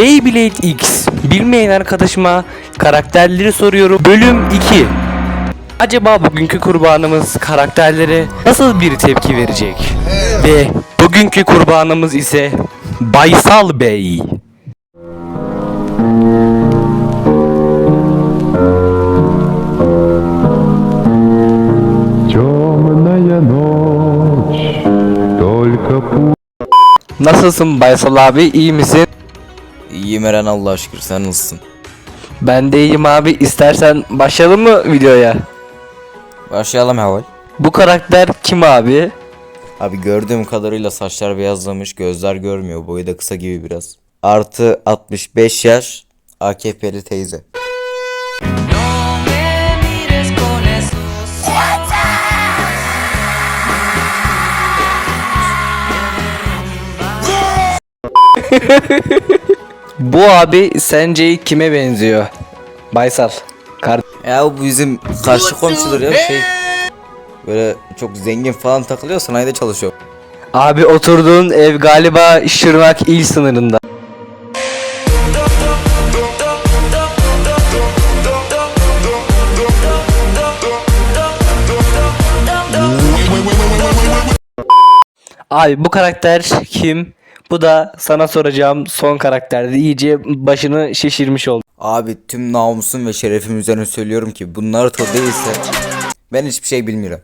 Beyblade X Bilmeyen arkadaşıma karakterleri soruyorum Bölüm 2 Acaba bugünkü kurbanımız karakterlere nasıl bir tepki verecek? Ve bugünkü kurbanımız ise Baysal Bey. Nasılsın Baysal abi iyi misin? İyiyim Eren Allah'a şükür sen nasılsın? Ben de iyiyim abi. İstersen başlayalım mı videoya? Başlayalım Haval. Bu karakter kim abi? Abi gördüğüm kadarıyla saçlar beyazlamış gözler görmüyor boyu da kısa gibi biraz. Artı 65 yaş AKP'li teyze. Bu abi sence kime benziyor? Baysal. Kar Ya bu bizim karşı komşudur ya şey. Böyle çok zengin falan takılıyor sanayide çalışıyor. abi oturduğun ev galiba Şırnak il sınırında. Abi bu karakter kim? Bu da sana soracağım son karakterdi. İyice başını şişirmiş oldu. Abi tüm namusum ve şerefim üzerine söylüyorum ki bu Naruto değilse ben hiçbir şey bilmiyorum.